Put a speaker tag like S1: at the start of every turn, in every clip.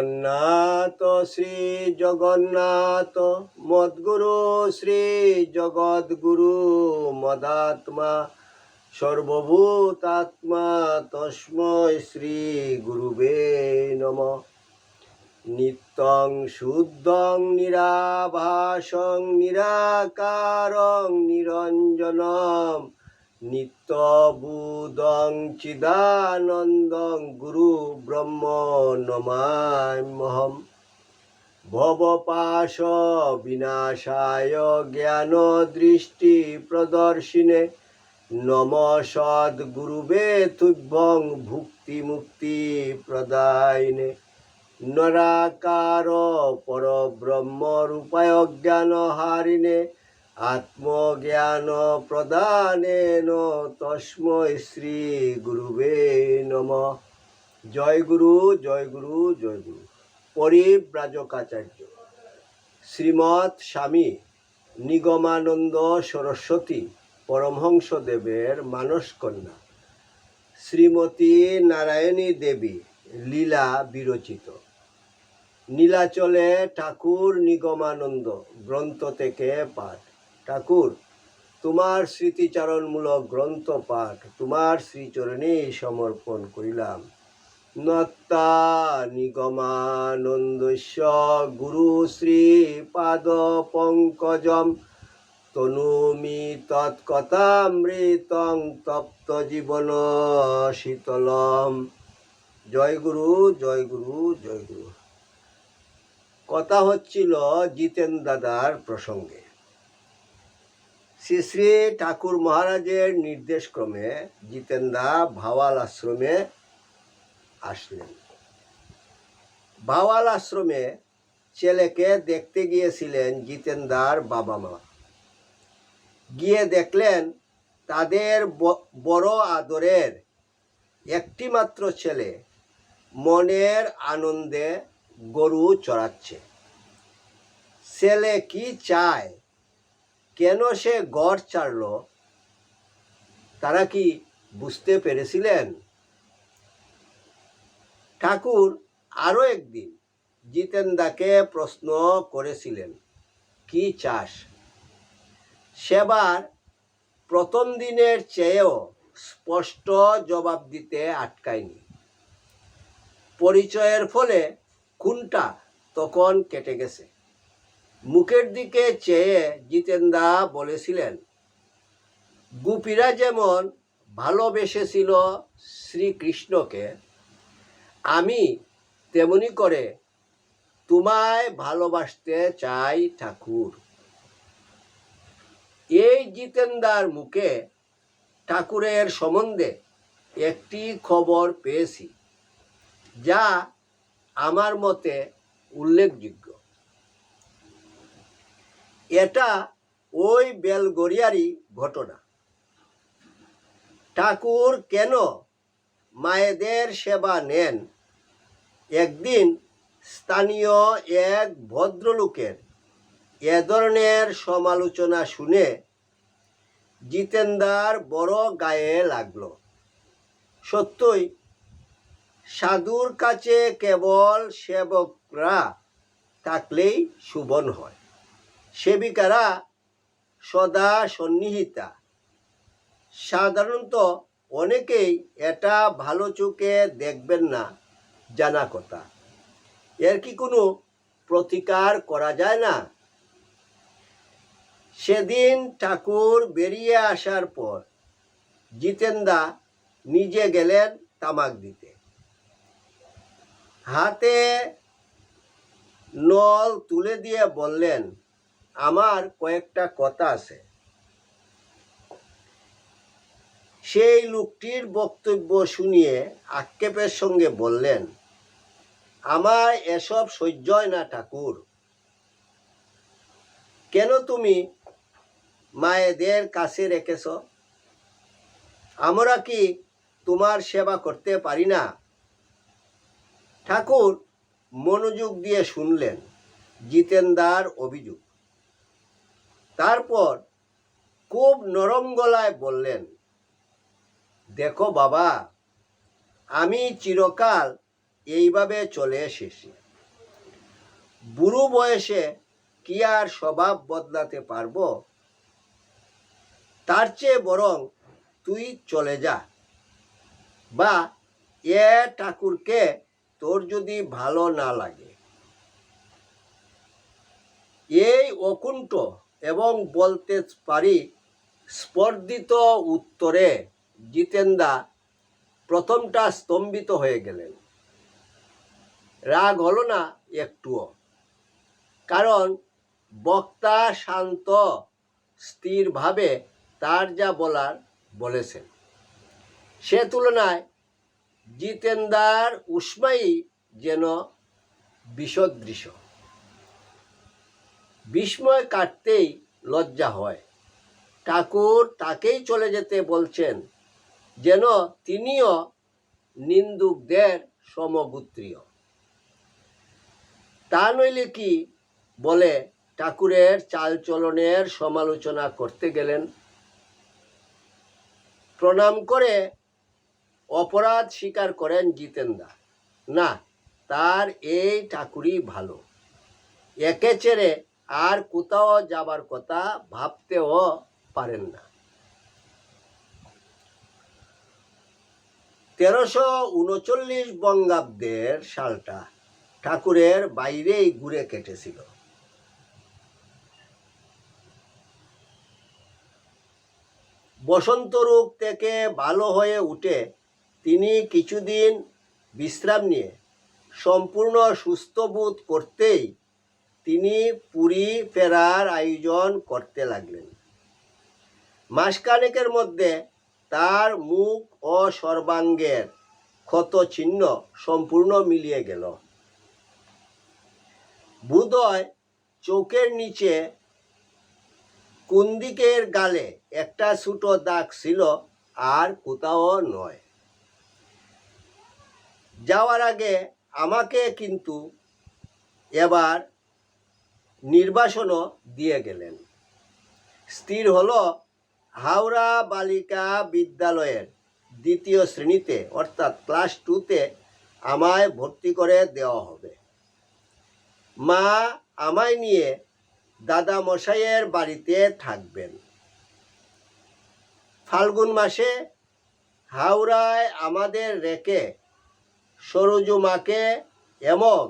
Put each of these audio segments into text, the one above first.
S1: জগন্নাথ, শ্রী জগন্নাথ। মদ্গুরু, শ্রী জগদ্গুরু, মদাত্মা, সর্বভূতাত্মা, তস্মৈ শ্রী গুরুবে নম। নিত্যং শুদ্ধং, নিরাভাসং, নিরাকারং, নিরঞ্জনম। নিত্যবুদং চিদানন্দং গুরু ব্রহ্ম নমাম্যহম ভবপাশ বিনাশায় জ্ঞান দৃষ্টি প্রদর্শিনে নম সদ্গুরুবে তুভ্যং ভুক্তি মুক্তি প্রদায়নে। নরাকার পরব্রহ্ম রূপায় জ্ঞান হারিনে আত্মজ্ঞান প্রদানেন তস্মৈ শ্রী গুরুবে নম। জয় গুরু জয় গুরু জয় গুরু। পরিব্রাজকাচার্য। শ্রীমৎ স্বামী নিগমানন্দ সরস্বতী পরমহংসদেবের মানসকন্যা। শ্রীমতী নারায়ণী দেবী লীলা বিরচিত। নীলাচলে ঠাকুর নিগমানন্দ গ্রন্থ থেকে পাঠ। ঠাকুর, তোমার স্মৃতিচারণমূলক গ্রন্থ পাঠ, তোমার শ্রীচরণে সমর্পণ করিলাম। নত্তা নিগমানন্দস্য গুরু শ্রী পাদ পঙ্কজম, তনুমি তৎকথামৃতং তপ্ত জীবন শীতলম। জয় গুরু জয় গুরু জয় গুরু। কথা হচ্ছিল জিতেন দাদার প্রসঙ্গে। শ্রী শ্রী ঠাকুর মহারাজের নির্দেশক্রমে জিতেন্দা ভাওয়াল আশ্রমে আসলেন। ভাওয়াল আশ্রমে ছেলেকে দেখতে গিয়েছিলেন জিতেন্দার বাবা মা। গিয়ে দেখলেন তাদের বড় আদরের একটি মাত্র ছেলে মনের আনন্দে গরু চড়াচ্ছে। ছেলে কি চায়? কেন সে গড় ছাড়ল? তারা কি বুঝতে পেরেছিলেন? ঠাকুর আরও একদিন জিতেন্দাকে প্রশ্ন করেছিলেন, কি চাষ সেবার প্রথম দিনের চেয়েও স্পষ্ট জবাব দিতে আটকায়নি। পরিচয়ের ফলে খুনটা তখন কেটে গেছে। মুখের দিকে চেয়ে জিতেন্দা বলেছিলেন, গুপিরা যেমন ভালোবেসেছিল শ্রীকৃষ্ণকে, আমি তেমনি করে তোমায় ভালোবাসতে চাই ঠাকুর। এই জিতেন্দার মুখে ঠাকুরের সম্বন্ধে একটি খবর পেয়েছি, যা আমার মতে উল্লেখযোগ্য। এটা ওই বেলগড়িয়ারই ঘটনা। ঠাকুর কেন মায়েদের সেবা নেন? একদিন স্থানীয় এক ভদ্রলোকের এ ধরনের সমালোচনা শুনে জিতেন্দার বড় গায়ে লাগল। সত্যই, সাধুর কাছে কেবল সেবকরা থাকলেই শুভন হয়। সেবিকারা সদা সন্নিহিতা। সাধারণত অনেকেই এটা ভালো চোখে দেখবেন না, জানা কথা। এর কি কোনো প্রতিকার করা যায় না? সেদিন ঠাকুর বেরিয়ে আসার পর জিতেন্দা নিজে গেলেন তামাক দিতে। হাতে নল তুলে দিয়ে বললেন আমার কয়েকটা কথা আছে। সেই লোকটির বক্তব্য শুনিয়ে আক্ষেপের সঙ্গে বললেন আমার এসব সহ্য হয় না ঠাকুর। কেন তুমি মায়েদের কাছে রেখেছ? আমরা কি তোমার সেবা করতে পারি না? ঠাকুর মনোযোগ দিয়ে শুনলেন, জিতেন্দার অভিযোগ। তারপর খুব নরম গলায় বললেন, দেখো বাবা, আমি চিরকাল এইভাবে চলে এসেছি। বুড়ো বয়সে কি আর স্বভাব বদলাতে পারব? তার চেয়ে বরং তুই চলে যা। বা এ ঠাকুরকে তোর যদি ভালো না লাগে। এই অকুণ্ঠ এবং বলতে পারি স্পর্ধিত উত্তরে জিতেন্দা প্রথমটা স্তম্ভিত হয়ে গেলেন। রাগ হলো না একটুও। কারণ বক্তা শান্ত, স্থিরভাবে তার যা বলার বলেছেন। সে তুলনায় জিতেন্দার উষ্মাই যেন বিষদৃশ বিস্ময় কাটতেই লজ্জা হয়। ঠাকুর তাকেই চলে যেতে বলছেন, যেন তিনিও নিন্দুকদের সমগোত্রীয়। তা নইলে কি বলে ঠাকুরের চালচলনের সমালোচনা করতে গেলেন? প্রণাম করে অপরাধ স্বীকার করেন জিতেন্দা। না, তার এই ঠাকুরই ভালো। একে ছেড়ে আর কোথাও যাবার কথা ভাবতেও পারেন না। তেরোশো উনচল্লিশ বঙ্গাব্দের সালটা ঠাকুরের বাইরেই ঘুরে কেটেছিল। বসন্ত রোগ থেকে ভালো হয়ে উঠে তিনি কিছুদিন বিশ্রাম নিয়ে সম্পূর্ণ সুস্থ বোধ করতেই তিনি পুরী ফেরার আয়োজন করতে লাগলেন। মাসখানেকের মধ্যে তার মুখ ও সর্বাঙ্গের ক্ষত চিহ্ন সম্পূর্ণ মিলিয়ে গেল। বোধহয় চোখের নিচে কুন্দিকের গালে একটা ছোটো দাগ ছিল আর কোথাও নয়। যাওয়ার আগে আমাকে কিন্তু এবার নির্বাসনও দিয়ে গেলেন। স্থির হল হাওড়া বালিকা বিদ্যালয়ের দ্বিতীয় শ্রেণীতে, অর্থাৎ ক্লাস টুতে আমায় ভর্তি করে দেওয়া হবে। মা আমায় নিয়ে দাদা মশাইয়ের বাড়িতে থাকবেন। ফাল্গুন মাসে হাওড়ায় আমাদের রেখে সরোজু মাকে এবং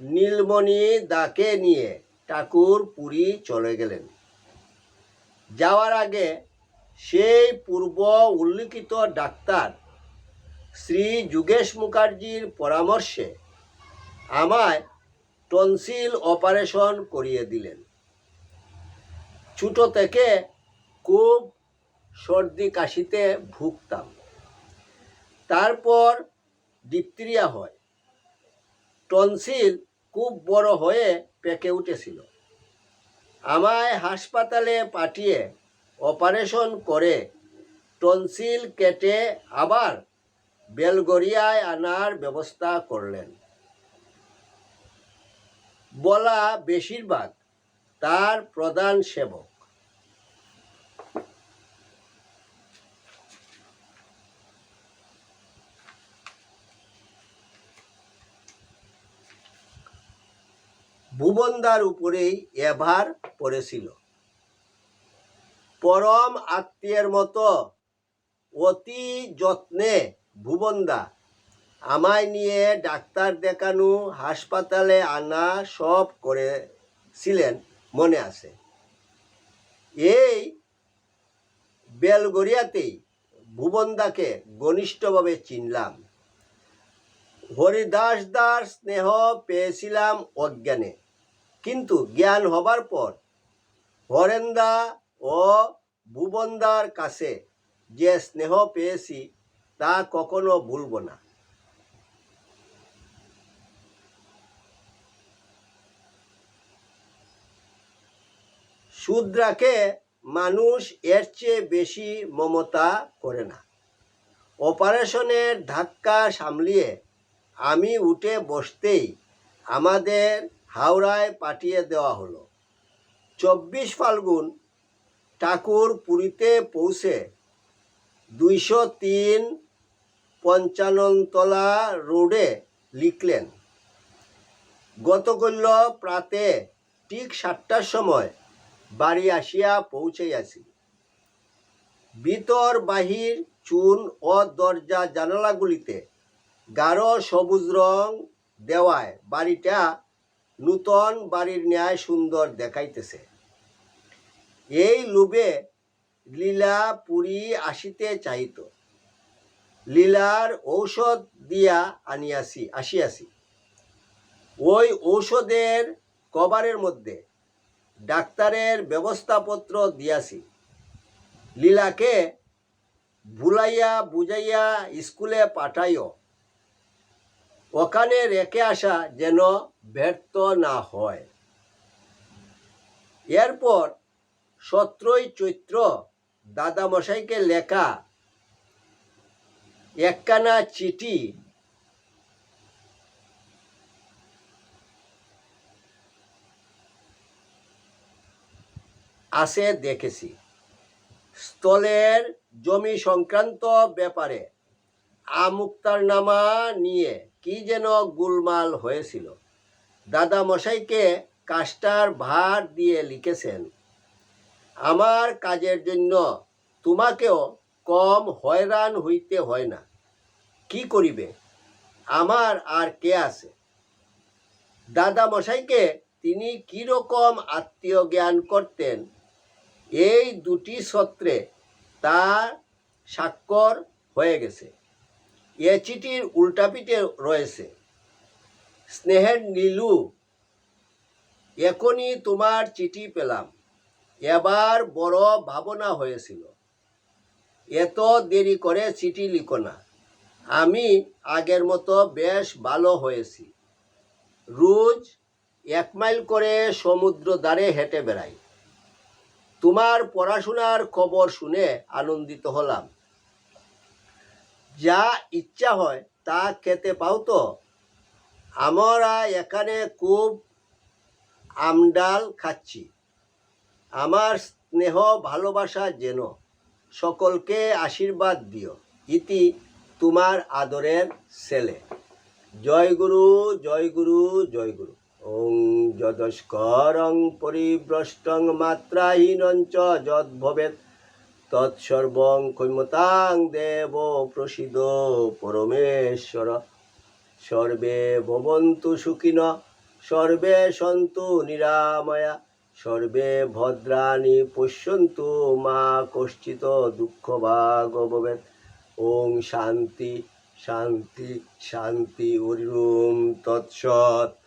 S1: নীলমণি দাকে নিয়ে ঠাকুর পুরী চলে গেলেন। যাওয়ার আগে সেই পূর্ব উল্লিখিত ডাক্তার শ্রী যুগেশ মুখার্জির পরামর্শে আমায় টনসিল অপারেশন করিয়ে দিলেন। ছোটো থেকে খুব সর্দি কাশিতে ভুগতাম। তারপর ডিপথিরিয়া হয়। টনসিল খুব বড় হয়ে পেকে উঠেছিল। আমায় হাসপাতালে পাঠিয়ে অপারেশন করে টনসিল কেটে আবার বেলগরিয়ায় আনার ব্যবস্থা করলেন। বলা বেশিরভাগ তার প্রধান সেবক। ভুবনদার উপরেই এভার পড়েছিল। পরম আত্মীয়ের মতো অতি যত্নে ভুবনদা আমায় নিয়ে ডাক্তার দেখানো, হাসপাতালে আনা সব করেছিলেন মনে আছে। এই বেলগড়িয়াতেই ভুবনদাকে ঘনিষ্ঠভাবে চিনলাম। হরিদাস দার স্নেহ পেয়েছিলাম অজ্ঞানে। কিন্তু জ্ঞান হবার পর হরেন্দা ও ভুবনদার কাছে যে স্নেহ পেয়েছি তা কখনো ভুলব না। শূদ্রাকে মানুষ এর চেয়ে বেশি মমতা করে না। অপারেশনের ধাক্কা সামলিয়ে আমি উঠে বসতেই আমাদের হাওড়ায় পাঠিয়ে দেওয়া হলো। চব্বিশ ফাল্গুন ঠাকুর পুরীতে পৌঁছে দুইশো তিন পঞ্চাননতলা রোডে লিখলেন গতকল্য প্রাতে ঠিক সাতটার সময় বাড়ি আসিয়া পৌঁছাইয়াছি। ভিতর বাহির চুন ও দরজা জানালাগুলিতে গাঢ় সবুজ রং দেওয়ায় বাড়িটা নূতন বাড়ির ন্যায় সুন্দর দেখাইতেছে। এই লোভে লীলা পুরী আসিতে চাহিত। লীলার ঔষধ দিয়া আনিয়াছি, আসিয়াছি। ওই ঔষধের কভারের মধ্যে ডাক্তারের ব্যবস্থাপত্র দিয়াছি। লীলাকে ভুলাইয়া বুঝাইয়া স্কুলে পাঠাইও। ওখানে রেখে আসা যেন ব্যর্থ না হয়। এরপর সতেরোই চৈত্র দাদামশাইকে লেখা একখানা চিঠি আসে দেখেছি। স্থলের জমি সংক্রান্ত ব্যাপারে আমুক্তার নামা নিয়ে কি যেন গোলমাল হয়েছিল। দাদা মশাইকে কাজটার ভার দিয়ে লিখেছেন, আমার কাজের জন্য তোমাকেও কম হয়রান হইতে হয় না। কি করিবে? আমার আর কে আছে? দাদা মশাইকে তিনি কীরকম আত্মীয় জ্ঞান করতেন, এই দুটি সত্রে তার স্বাক্ষর হয়ে গেছে। এ চিঠির উল্টাপিঠে রয়েছে, স্নেহের নীলু, এখনই তোমার চিঠি পেলাম। এবার বড় ভাবনা হয়েছিল। এত দেরি করে চিঠি লিখো না। আমি আগের মতো বেশ ভালো হয়েছি। রোজ এক মাইল করে সমুদ্র দ্বারে হেঁটে বেড়াই। তোমার পড়াশোনার খবর শুনে আনন্দিত হলাম। যা ইচ্ছা হয়, তা খেতে পাও তো। আমরা এখানে খুব আমডাল খাচ্ছি। আমার স্নেহ, ভালোবাসা যেন সকলকে আশীর্বাদ দিও। ইতি তোমার আদরের ছেলে। জয় গুরু জয় গুরু জয় গুরু। ওং যদস্করং পরিভ্রষ্টং মাত্রাহীনঞ্চ যদ ভবেত তৎসর্বং ক্ষমতাং দেব প্রসিদ পরমেশ্বর। সর্বে ভবন্তু সুখিন, সর্বে সন্তু নিরাময়া, সর্বে ভদ্রাণি পশ্যন্তু মা কশ্চিত দুঃখ ভাগ ওং শান্তি শান্তি শান্তি হরিম তৎসৎ।